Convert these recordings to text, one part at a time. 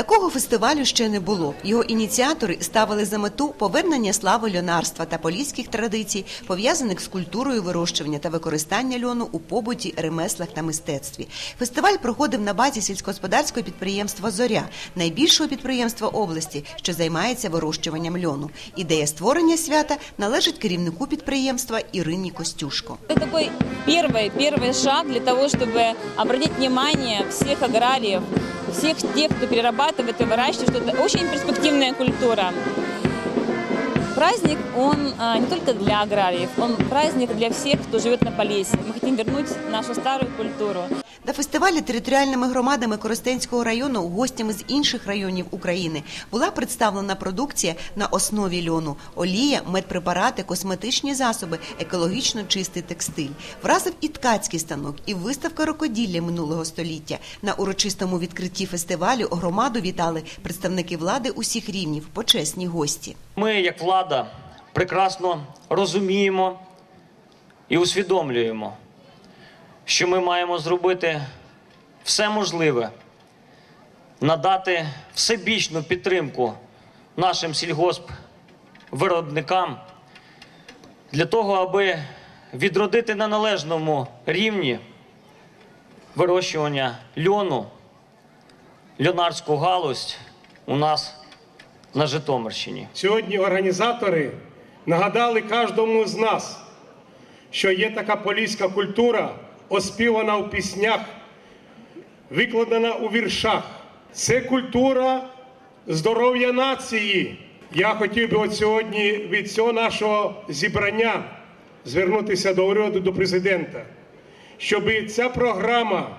Такого фестивалю ще не було. Його ініціатори ставили за мету повернення слави льонарства та поліських традицій, пов'язаних з культурою вирощування та використання льону у побуті, ремеслах та мистецтві. Фестиваль проходив на базі сільськогосподарського підприємства Зоря, найбільшого підприємства області, що займається вирощуванням льону. Ідея створення свята належить керівнику підприємства Ірині Костюшко. Это такой первый, первый шаг для того, чтобы обратить внимание всех аграриев, всех тех, кто перерабатывает и выращивает, что это очень перспективная культура. Праздник, он а, не только для аграриев, он праздник для всех, кто живет на Полесье. Мы хотим вернуть нашу старую культуру. На фестивалі територіальними громадами Коростенського району гостями з інших районів України була представлена продукція на основі льону, олія, медпрепарати, косметичні засоби, екологічно чистий текстиль. Вразив і ткацький станок, і виставка рукоділля минулого століття. На урочистому відкритті фестивалю громаду вітали представники влади усіх рівнів, почесні гості. Ми, як влада, прекрасно розуміємо і усвідомлюємо, що ми маємо зробити все можливе, надати всебічну підтримку нашим сільгоспвиробникам для того, аби відродити на належному рівні вирощування льону, льонарську галузь у нас на Житомирщині. Сьогодні організатори нагадали кожному з нас, що є така поліська культура, оспівана в піснях, викладена у віршах. Це культура здоров'я нації. Я хотів би от сьогодні від цього нашого зібрання звернутися до уряду, до президента, щоб ця програма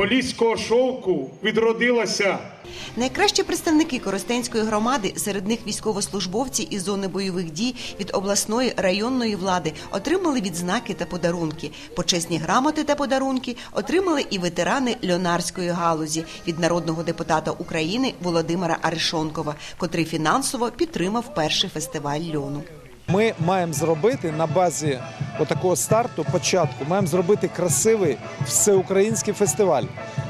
поліського шовку відродилася. Найкращі представники Коростенської громади, серед них військовослужбовці із зони бойових дій від обласної районної влади, отримали відзнаки та подарунки. Почесні грамоти та подарунки отримали і ветерани льонарської галузі від народного депутата України Володимира Арешонкова, котрий фінансово підтримав перший фестиваль льону. Ми маємо зробити на базі отакого старту, початку, маємо зробити красивий всеукраїнський фестиваль.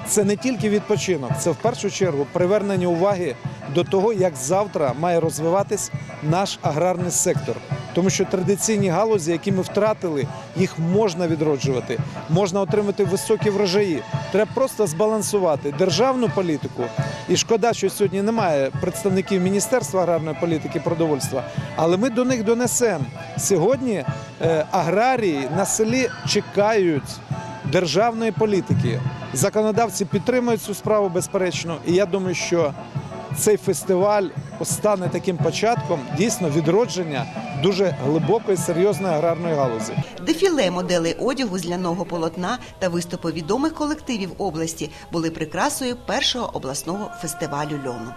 Це не тільки відпочинок, це в першу чергу привернення уваги до того, як завтра має розвиватись наш аграрний сектор. Тому що традиційні галузі, які ми втратили, їх можна відроджувати, можна отримати високі врожаї. Треба просто збалансувати державну політику. І шкода, що сьогодні немає представників Міністерства аграрної політики продовольства, але ми до них донесемо. Сьогодні е, аграрії на селі чекають державної політики. Законодавці підтримують цю справу безперечно. І я думаю, що цей фестиваль стане таким початком дійсно відродження дуже глибокої серйозної аграрної галузі. Дефіле моделей одягу з ляного полотна та виступи відомих колективів області були прикрасою першого обласного фестивалю льону.